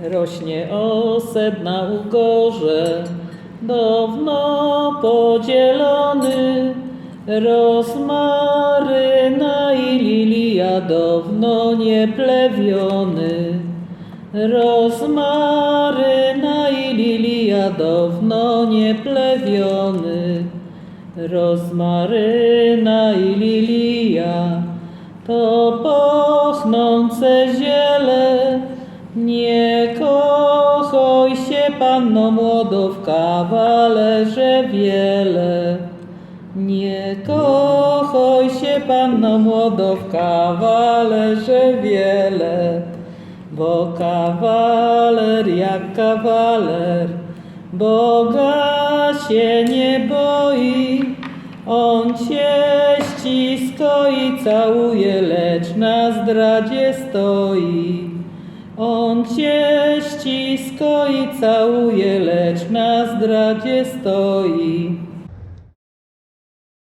Rośnie osed na ugorze, dawno podzielony. Rozmaryna i lilia dawno nie plewiony. Rozmaryna i lilia dawno nie plewiony. Rozmaryna i lilia to pochnące ziele. Panno młodo, w kawalerze wiele. Nie kochaj się, panno młodo, w kawalerze wiele. Bo kawaler jak kawaler, Boga się nie boi. On cię ścisko i całuje, lecz na zdradzie stoi. On cię ścisko i całuje, lecz na zdradzie stoi.